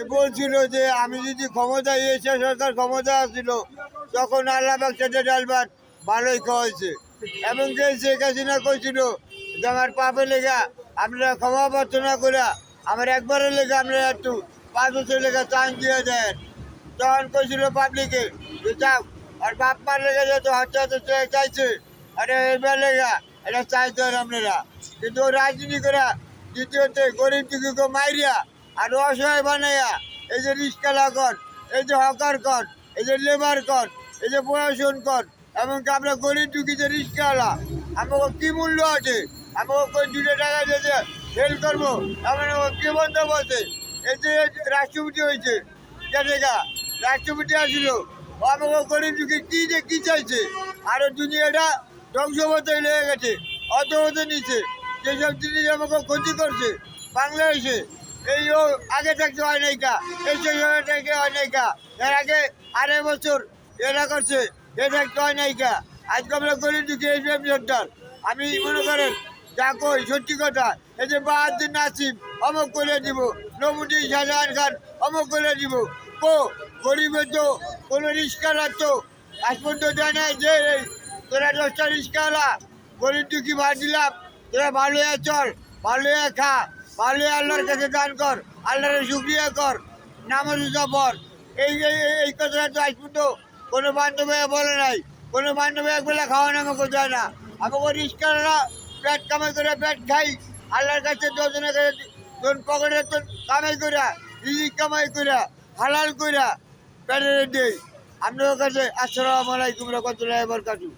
এ বলছিল যে আমি যদি ক্ষমতায় এসে সরকার ক্ষমতা আসছিল, তখন আল্লাহ বাচ্চাদের ডালবাট ভালোই খাওয়াইছে এবং যে শেখ হাসিনা কইছিল, যে আমার পাপে লেগা, আপনারা ক্ষমা প্রার্থনা করে আমার একবারের লেখা আপনারা একটু পাঁচ বছর লেখা চান্স দিয়ে দেন। তখন কইছিল পাবলিকে যে যাও আর বাপ মার লেগে যেত হত্যা হতে চাইছে, আরে এবার লেগা, এটা চাইতে আপনারা। কিন্তু রাজনীতি করা দ্বিতীয়তে গরিব দুঃখীকে মাইরিয়া আর অসহায় বানাইয়া এই যে রিক্সালা কর, এই যে হকার কর, এই যে লেবার কর, এই যে প্রশাসন কর, এমনকি আমরা গরিব দুঃখী যে রিক্সাওয়ালা আমাকে কি মূল্য আছে? আমাকে দুটো টাকা দিয়ে ফেল করব? এমন কি বন্ধ বলছে? এই যে রাষ্ট্রপতি হয়েছে জায়গা রাষ্ট্রপতি আসলো। আমাকে গরিব দুঃখী কি যে কি চাইছে? আর দুনিয়াটা হতে লেগে গেছে অত হতে নিচ্ছে। যেসব জিনিস আমাকে ক্ষতি করছে, বাংলাদেশে এই আগে থাকতে হয় নাই কা, এই থেকে হয় নাই কা। এর আগে আড়াই বছর এরা করছে, এ থাকতে হয় নাই কা। আজকে আমরা গরিব দুঃখী এই আমি মনে করেন, যা কই, সত্যি কথা, এই যে বাহাদুর নাসিম অমক করে দিব নবুদ্দিন শাহজাহান খান, অমক করে দিব। কো, গরিবের তো কোনো রিক্সা রাখতো আজ পর্যন্ত দেয় নাই, যে তোরা দশটা রিক্সাওয়ালা গরিব দুঃখী ভাত দিলাম, তোরা ভালো হয়ে চল ভালো হয়ে খা। হয়ে আল্লাহর কাছে দান কর আল্লাহরের শুক্রিয়া কর, নামাজ পর এই এই কথাটা তো আজ পর্যন্ত কোনো বান্ধবী বলে নাই। কোনো বান্ধবী একবেলা খাওয়া করতে হয় না। আমাকে রিক্সাওয়ালা পেট কামাই করে পেট খাই। আল্লাহর কাছে দশজনের কাছে তোর পকেটে তোর কামাই করে, রিজিক কামাই করে, হালাল করে, পেটের দেই আপনার কাছে আসসালামু আলাইকুম রহমতুল্লাহ বরকাতু